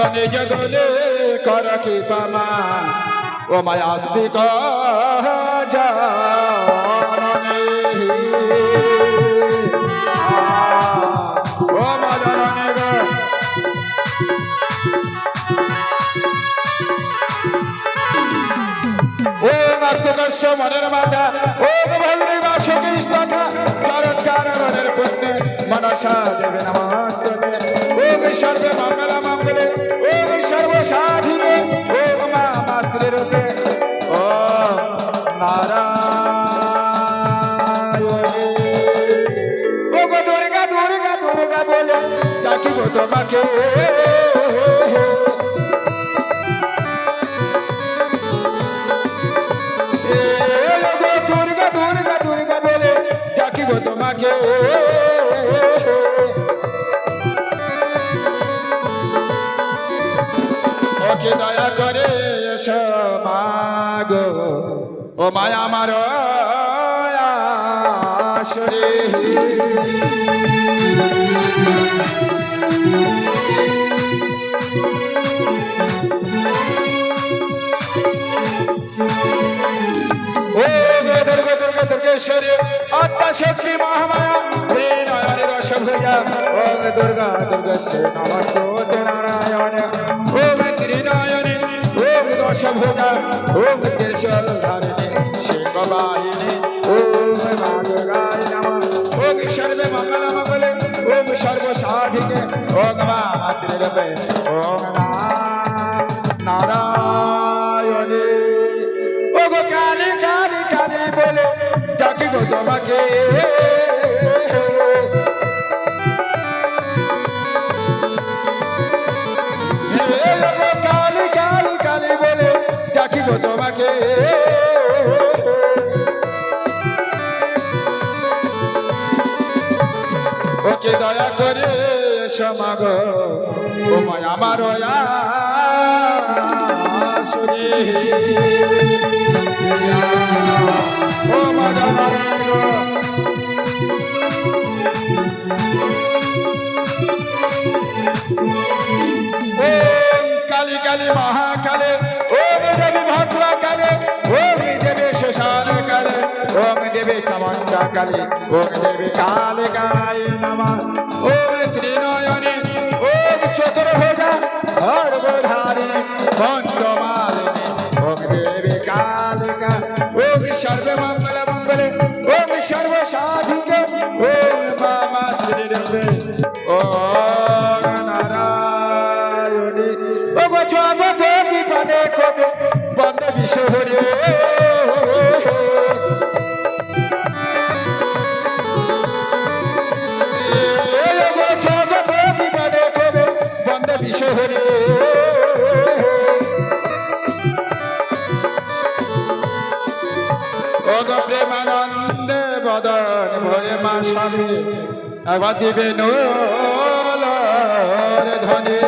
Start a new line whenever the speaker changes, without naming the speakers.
জগনে জগনে কর কৃপমা ও মায়া স্তিক জাননে নাস্তিকস্য মনের মাতা ও ভল্লি বাসকি স্তথা চরৎকার মনের পুণ্যে মনসা দেবে নমস্তে ওম সর্বে মঙ্গল মঙ্গলে। মাতৃ ও ডাকিব তোমাকে। ও মায়া আমার দুর্গেশ্বরী আত্মা শক্তি মহামায়া নয়নে রস ভুজা ওম দুর্গা নমস্তে নারায়ণ। ওম ত্রিনয়নে ওম দশ ভুজা ওম ত্রিশূল ধারিণী শিববাহিনী ওম মা দুর্গায় নমঃ ওম সর্বে মঙ্গল মঙ্গলে ওম সর্ব সাধিকে মা মাতৃরূপে ডাকিব তোমাকে। ওকে দয়া করে সমাগ ও মায়া আমার কালী কালী মহাকালে কালী ওম দেবী কালে গায় নমঃ ওম ত্রিনয়নে ওম চতুর্ভুজা সর্বধারিণী মন্ত্রমালিনী ওম দেবী কালিকা ওম সর্বমঙ্গল মঙ্গলে ওম সর্ব সাধিকে ওম মামা ত্রিরূপে ওম নারায়ণী ও গো জগত জীবনে কবে বন্ধ বিশ্ব বন্ধ বিশ্ব প্রেমানন্দে বদন ভরে মা স্বামী আবার দিবে নোলর ধ্বনি